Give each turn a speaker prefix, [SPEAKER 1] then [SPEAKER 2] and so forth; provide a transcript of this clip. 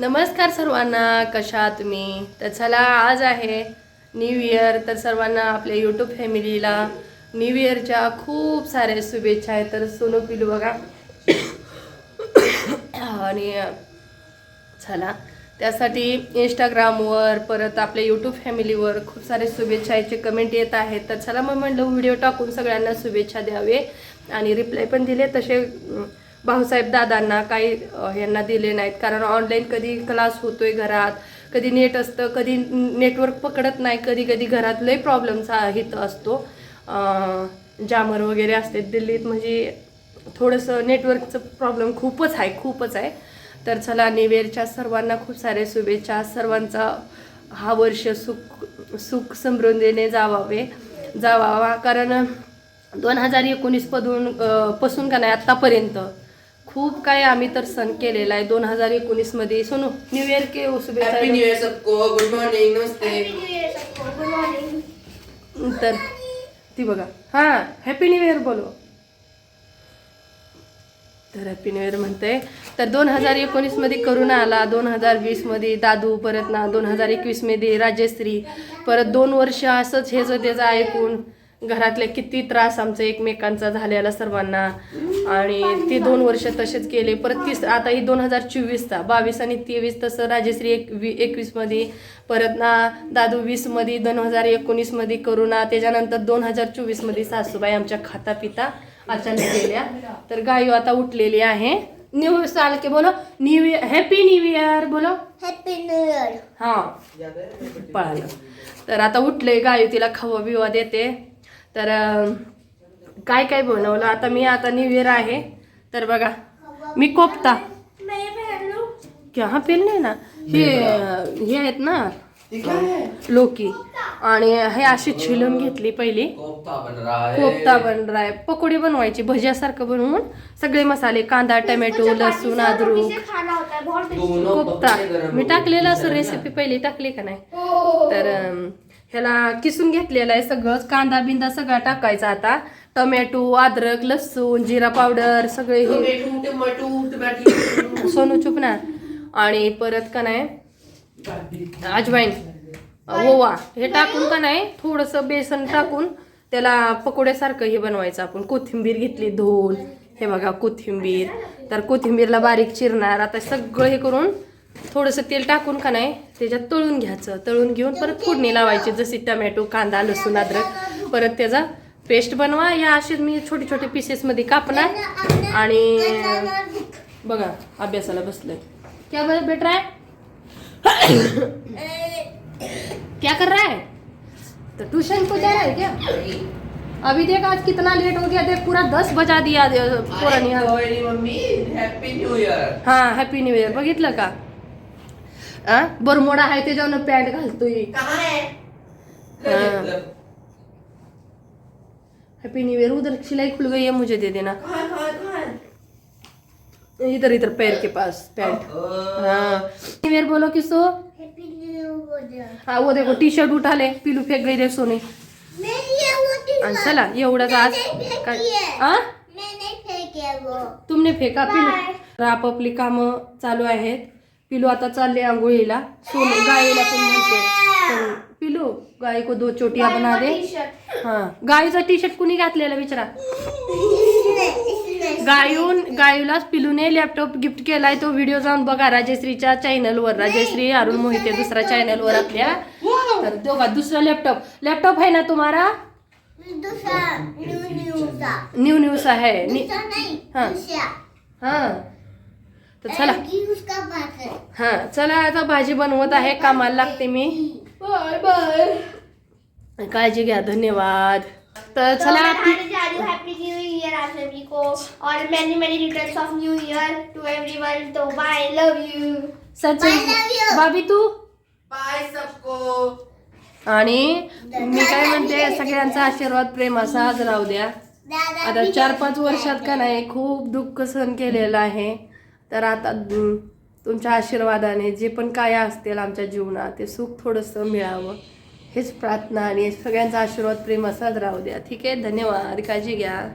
[SPEAKER 1] नमस्कार सर्वांना कशा तुम्ही? तर चला आज आहे न्यू इयर तर सर्वांना आपल्या यूट्यूब फॅमिलीला न्यू इयरच्या खूप साऱ्या शुभेच्छा आहेत. तर सोनू पिलू बघा. आणि चला. त्यासाठी इंस्टाग्रामवर परत आपल्या यूट्यूब फॅमिलीवर खूप सारे शुभेच्छाचे कमेंट येत आहेत. तर चला मग म्हणलं व्हिडिओ टाकून सगळ्यांना शुभेच्छा द्यावे. आणि रिप्लाय पण दिले तसे. भाऊसाहेब दादांना काही यांना दिले नाहीत. कारण ऑनलाईन कधी क्लास होतोय घरात कधी नेट असतं कधी नेटवर्क पकडत नाही कधी कधी घरात लय प्रॉब्लेमचा हित असतो. जामर वगैरे असते दिल्लीत म्हणजे थोडंसं नेटवर्कचं प्रॉब्लेम खूपच आहे खूपच आहे. तर चला निवेरच्या सर्वांना खूप सारे शुभेच्छा. सर्वांचा हा वर्ष सुख सुख समृद्धीने जावावे जावावा. कारण दोन हजार एकोणीसपदून पासून का नाही आत्तापर्यंत खूप काय आम्ही तर सण केलेला आहे. दोन हजार एकोणीसमध्ये सोनू न्यू इयर के
[SPEAKER 2] हैप्पी न्यू ईयर सबको. गुड मॉर्निंग नमस्ते.
[SPEAKER 1] तर ती बघा. हां हॅपी न्यू इयर बोलो. तर हॅपी न्यू इयर म्हणते. तर दोन हजार एकोणीसमध्ये करोना आला. दोन हजार वीसमध्ये दादू परत ना. दोन हजार एकवीसमध्ये राजश्री. परत दोन वर्ष असंच हे जर त्याचं ऐकून. घरातले किती त्रास आमचा एकमेकांचा झालेला सर्वांना. आणि ते दोन वर्ष तसेच केले. परत तीस आता ही दोन हजार चोवीसचा बावीस आणि तेवीस तसं राजश्री एक वी एकवीसमध्ये परत ना दादू वीसमध्ये दोन हजार एकोणीसमध्ये करोना त्याच्यानंतर दोन हजार चोवीसमध्ये सासूबाई आमच्या खाता पिता अचानक गेल्या. तर गायू आता उठलेली आहे. न्यू साल के बोलो. New year happy new year बोलो.
[SPEAKER 3] हॅपी न्यू इयर
[SPEAKER 1] हां. पळालं. तर आता उठले गायू तिला खवा बिवा देते. तर काय काय बनवलं? आता मी आता न्यू इयर आहे. तर बघा मी कोपता हा पेल ना? हे हे आहेत ना? लोकी. आणि हे अशी छिलून घेतली पहिली.
[SPEAKER 2] कोफ्ता बन
[SPEAKER 1] राय पकोडी बनवायची भज्यासारखं बनवून सगळे मसाले कांदा टमॅटो लसूण अद्रक. कोफ्ता. मी टाकलेलं असं रेसिपी पहिली. टाकली का नाही? तर ह्याला किसून घेतलेलं आहे सगळं कांदा बिंदा सगळा टाकायचा आता. टोमॅटो अद्रक लसूण जिरा पावडर सगळे हे. सोनू चुप ना. आणि परत का नाही? अजवाईन. ओवा. हे टाकून का नाही? थोडंसं बेसन टाकून त्याला पकोड्यासारखं हे बनवायचं आपण. कोथिंबीर घेतली धुवून. हे बघा कोथिंबीर. तर कोथिंबीरला बारीक चिरणार. आता सगळं हे करून थोडंसं तेल टाकून का नाही त्याच्यात तळून घ्यायचं. तळून घेऊन परत फोडणी लावायची जशी टमॅटो कांदा लसूण अद्रक. परत त्याचा पेस्ट बनवा. या असे मी छोटे छोटे पीसेसमध्ये कापणार. आणि बघा अभ्यासाला बसलोय. क्या बे- बेट रहा है? क्या कर रहा है? तो ट्यूशन को जा रहा है क्या? अभी देख आज कितना लेट हो गया। देख पूरा दस बजा दिया
[SPEAKER 2] मेरी मम्मी. हैप्पी न्यू ईयर
[SPEAKER 1] हा हॅपी न्यू इयर बघितलं का? आ बरमोडा आहे त्याच्यावर पॅन्ट घालतोय.
[SPEAKER 2] कहाँ है?
[SPEAKER 1] हाँ। हैप्पी न्यू ईयर उधर सिलाई खुल गई है मुझे दे देना.
[SPEAKER 2] कहाँ कहाँ कहाँ?
[SPEAKER 1] इधर इधर पैर के पास पैंट. हाँ. न्यू ईयर बोलो किसो?
[SPEAKER 3] हैप्पी न्यू ईयर
[SPEAKER 1] हाँ वो देखो टी शर्ट उठा ले पिलू फेंक गई देख सोने. चला एवढंच आज काय
[SPEAKER 3] फेंकी है।
[SPEAKER 1] आ
[SPEAKER 3] मैंने फेंके वो।
[SPEAKER 1] तुमने फेका पिलू आपापली कामं चालू आहेत. पिलू आता चालले आंघोळीला. सोन गायीला पण म्हणते. पिलू गाय को दो चोटिया बना दे. हा. गायीचा टी शर्ट कुणी घातलेला विचारा गायून गायूलाच पिलूने लॅपटॉप गिफ्ट केलाय. तो व्हिडिओ जाऊन बघा राजश्रीच्या चॅनलवर राजश्री अरुण मोहिते दुसऱ्या चॅनलवर आपल्या. तर दोघा दुसरा लॅपटॉप लॅपटॉप आहे ना तुम्हारा
[SPEAKER 3] दूसरा न्यू
[SPEAKER 1] न्यूज आहे. हाँ। हा. तर चला.
[SPEAKER 3] है
[SPEAKER 1] हा चला आता भाजी बनवत आहे. कामाला लागते मी. बाय बाय काळजी घ्या धन्यवाद. तर
[SPEAKER 3] तो
[SPEAKER 1] चला.
[SPEAKER 3] आज हैप्पी न्यू ईयर आप सभी को. और many many returns of new year to everyone तो bye love you
[SPEAKER 1] Sachin
[SPEAKER 3] I love you.
[SPEAKER 1] बाबी तू?
[SPEAKER 2] बाय सबको.
[SPEAKER 1] आणि मी काय म्हणते सगळ्यांचा आशीर्वाद प्रेम असाच राहू द्या. आता चार पाच वर्षात का नाही खूप दुःख सहन केलेलं आहे. तर आता तुमच्या आशीर्वादाने जे पण काय असतील आमच्या जीवनात ते सुख थोडंसं मिळावं. हेच प्रार्थना आणि सगळ्यांचा आशीर्वाद प्रेम असाच राहू द्या. ठीक आहे? धन्यवाद. काळजी घ्या.